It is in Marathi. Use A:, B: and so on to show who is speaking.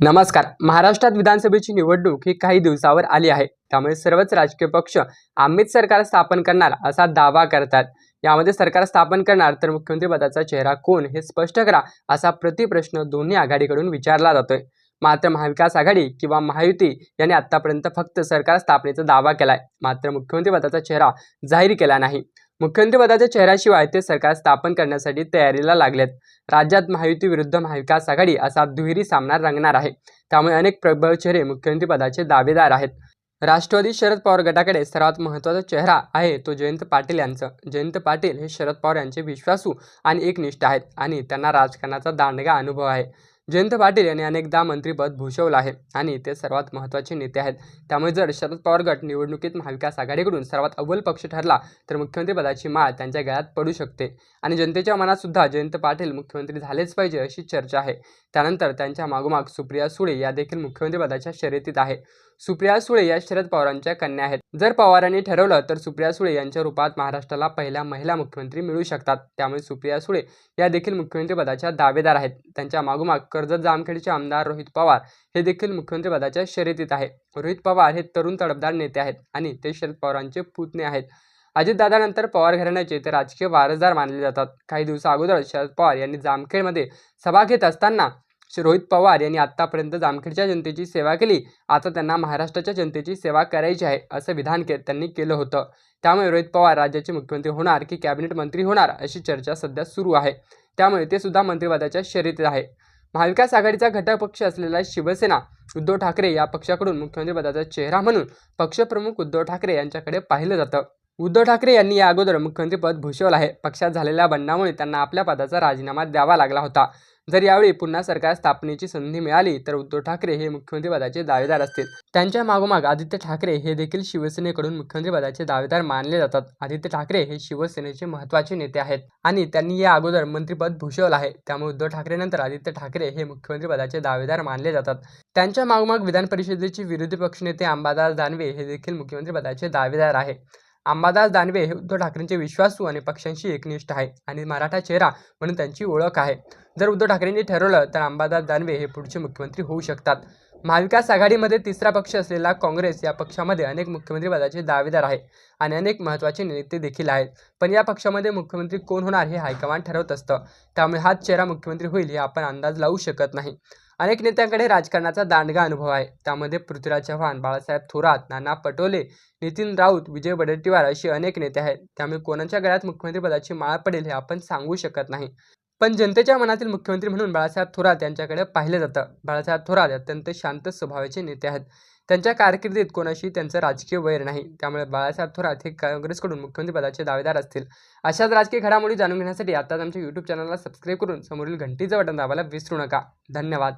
A: नमस्कार. महाराष्ट्रात विधानसभेची निवडणूक ही काही दिवसावर आली आहे. त्यामुळे सर्वच राजकीय पक्ष आम्हीच सरकार स्थापन करणार असा दावा करतात. यामध्ये सरकार स्थापन करणार तर मुख्यमंत्री पदाचा चेहरा कोण हे स्पष्ट करा असा प्रतिप्रश्न दोन्ही आघाडीकडून विचारला जातोय. मात्र महाविकास आघाडी किंवा महायुती यांनी आतापर्यंत फक्त सरकार स्थापनेचा दावा केलाय. मात्र मुख्यमंत्री पदाचा चेहरा जाहीर केला नाही. मुख्यमंत्री पदाच्या चेहऱ्याशिवाय ते सरकार स्थापन करण्यासाठी तयारीला लागलेत. राज्यात महायुती विरुद्ध महाविकास आघाडी असा दुहेरी सामना रंगणार आहे. त्यामुळे अनेक प्रबळ चेहरे मुख्यमंत्री पदाचे दावेदार आहेत. राष्ट्रवादी शरद पवार गटाकडे सर्वात महत्त्वाचा चेहरा आहे तो जयंत पाटील यांचं. जयंत पाटील हे शरद पवार यांचे विश्वासू आणि एकनिष्ठ आहेत आणि त्यांना राजकारणाचा दांडगा अनुभव आहे. जयंत पाटील यांनी अनेकदा मंत्रिपद भूषवलं आहे आणि ते सर्वात महत्त्वाचे नेते आहेत. त्यामुळे जर शरद पवार गट निवडणुकीत महाविकास आघाडीकडून सर्वात अव्वल पक्ष ठरला तर मुख्यमंत्रीपदाची माळ त्यांच्या गळ्यात पडू शकते. आणि जनतेच्या मनात सुद्धा जयंत पाटील मुख्यमंत्री झालेच पाहिजे अशी चर्चा आहे. त्यानंतर त्यांच्या मागोमाग सुप्रिया सुळे या देखील मुख्यमंत्रीपदाच्या शर्यतीत आहे सुप्रिया सुळे या शरद पवारांच्या कन्या आहेत. जर पवारांनी ठरवलं तर सुप्रिया सुळे यांच्या रूपात महाराष्ट्राला पहिल्या महिला मुख्यमंत्री मिळू शकतात. त्यामुळे सुप्रिया सुळे या देखील मुख्यमंत्री पदाच्या दावेदार आहेत. त्यांच्या मागोमाग कर्जत जामखेडचे आमदार रोहित पवार हे देखील मुख्यमंत्री पदाच्या शर्यतीत आहे रोहित पवार हे तरुण तडफदार नेते आहेत आणि ते शरद पवारांचे पुतणे आहेत. अजितदादानंतर पवार घराण्याचे ते राजकीय वारसदार मानले जातात. काही दिवसा अगोदर शरद पवार यांनी जामखेडमध्ये सभा घेत असताना श्री रोहित पवार यांनी आतापर्यंत जामखेडच्या जनतेची सेवा केली. आता त्यांना महाराष्ट्राच्या जनतेची सेवा करायची आहे असं विधान के त्यांनी केलं होतं. त्यामुळे रोहित पवार राज्याचे मुख्यमंत्री होणार की कॅबिनेट मंत्री होणार अशी चर्चा सध्या सुरू आहे. त्यामुळे ते सुद्धा मंत्रिपदाच्या शर्यतीत आहे. महाविकास आघाडीचा घटक पक्ष असलेला शिवसेना उद्धव ठाकरे या पक्षाकडून मुख्यमंत्री पदाचा चेहरा म्हणून पक्षप्रमुख उद्धव ठाकरे यांच्याकडे पाहिलं जातं. उद्धव ठाकरे यांनी या अगोदर मुख्यमंत्रीपद भूषवलं आहे. पक्षात झालेल्या बंडामुळे त्यांना आपल्या पदाचा राजीनामा द्यावा लागला होता. जर यावेळी पुन्हा सरकार स्थापनेची संधी मिळाली तर उद्धव ठाकरे हे मुख्यमंत्रीपदाचे दावेदार असतील. त्यांच्या मागोमाग आदित्य ठाकरे हे देखील शिवसेनेकडून मुख्यमंत्री पदाचे दावेदार मानले जातात. आदित्य ठाकरे हे शिवसेनेचे महत्त्वाचे नेते आहेत आणि त्यांनी या अगोदर मंत्रीपद भूषवलं आहे. त्यामुळे उद्धव ठाकरेनंतर आदित्य ठाकरे हे मुख्यमंत्री पदाचे दावेदार मानले जातात. त्यांच्या मागोमाग विधान परिषदेचे विरोधी पक्षनेते अंबादास दानवे हे देखील मुख्यमंत्रीपदाचे दावेदार आहे अंबादास दानवे हे उद्धव ठाकरेंचे विश्वासू आणि पक्षांशी एकनिष्ठ आहे आणि मराठा चेहरा म्हणून त्यांची ओळख आहे. जर उद्धव ठाकरेंनी ठरवलं तर अंबादास दानवे हे पुढचे मुख्यमंत्री होऊ शकतात. महाविकास आघाडीमध्ये तिसरा पक्ष असलेला काँग्रेस या पक्षामध्ये अनेक मुख्यमंत्री पदाचे दावेदार आहे आणि अनेक महत्त्वाचे नेते देखील आहेत. पण या पक्षामध्ये मुख्यमंत्री कोण होणार हे हायकमांड ठरवत असतं. त्यामुळे हाच चेहरा मुख्यमंत्री होईल हे आपण अंदाज लावू शकत नाही. अनेक नेत्यांकडे राजकारणाचा दांडगा अनुभव आहे. त्यामध्ये पृथ्वीराज चव्हाण बाळासाहेब थोरात नाना पटोले नितीन राऊत विजय वडेट्टीवार असे अनेक नेते आहेत. त्यामुळे कोणाच्या गळ्यात मुख्यमंत्री पदाची माळ पडेल हे आपण सांगू शकत नाही. पण जनतेच्या मनातील मुख्यमंत्री म्हणून बाळासाहेब थोरात यांच्याकडे पाहिलं जातं. बाळासाहेब थोरात अत्यंत शांत स्वभावाचे नेते आहेत. त्यांच्या कारकिर्दीत कोणाशी त्यांचं राजकीय वैर नाही. त्यामुळे बाळासाहेब थोरात हे काँग्रेसकडून मुख्यमंत्री पदाचे दावेदार असतील. अशाच राजकीय घडामोडी जाणून घेण्यासाठी आताच आमच्या यूट्यूब चॅनलला सबस्क्राईब करून समोरील घंटीचं बटन दाबायला विसरू नका. धन्यवाद.